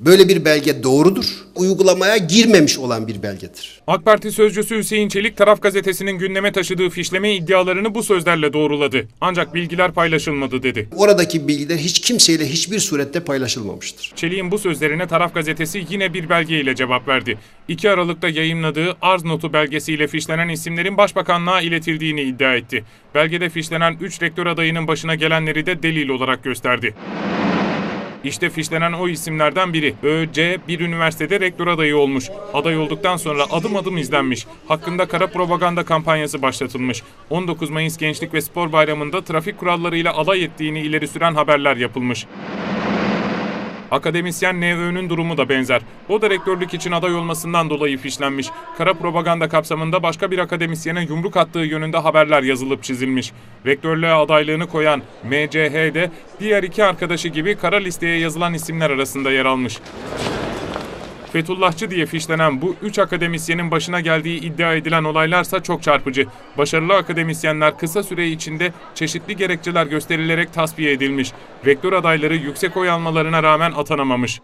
Böyle bir belge doğrudur. Uygulamaya girmemiş olan bir belgedir. AK Parti sözcüsü Hüseyin Çelik Taraf gazetesinin gündeme taşıdığı fişleme iddialarını bu sözlerle doğruladı. Ancak bilgiler paylaşılmadı dedi. Oradaki bilgiler hiç kimseyle hiçbir surette paylaşılmamıştır. Çelik'in bu sözlerine Taraf gazetesi yine bir belgeyle cevap verdi. 2 Aralık'ta yayımladığı arz notu belgesiyle fişlenen isimlerin başbakanlığa iletildiğini iddia etti. Belgede fişlenen 3 rektör adayının başına gelenleri de delil olarak gösterdi. İşte fişlenen o isimlerden biri. ÖC bir üniversitede rektör adayı olmuş. Aday olduktan sonra adım adım izlenmiş. Hakkında kara propaganda kampanyası başlatılmış. 19 Mayıs Gençlik ve Spor Bayramı'nda trafik kurallarıyla alay ettiğini ileri süren haberler yapılmış. Akademisyen NÖ'nün durumu da benzer. O da rektörlük için aday olmasından dolayı fişlenmiş. Kara propaganda kapsamında başka bir akademisyene yumruk attığı yönünde haberler yazılıp çizilmiş. Rektörlüğe adaylığını koyan MCH de diğer iki arkadaşı gibi kara listeye yazılan isimler arasında yer almış. Fethullahçı diye fişlenen bu üç akademisyenin başına geldiği iddia edilen olaylarsa çok çarpıcı. Başarılı akademisyenler kısa süre içinde çeşitli gerekçeler gösterilerek tasfiye edilmiş. Rektör adayları yüksek oy almalarına rağmen atanamamış.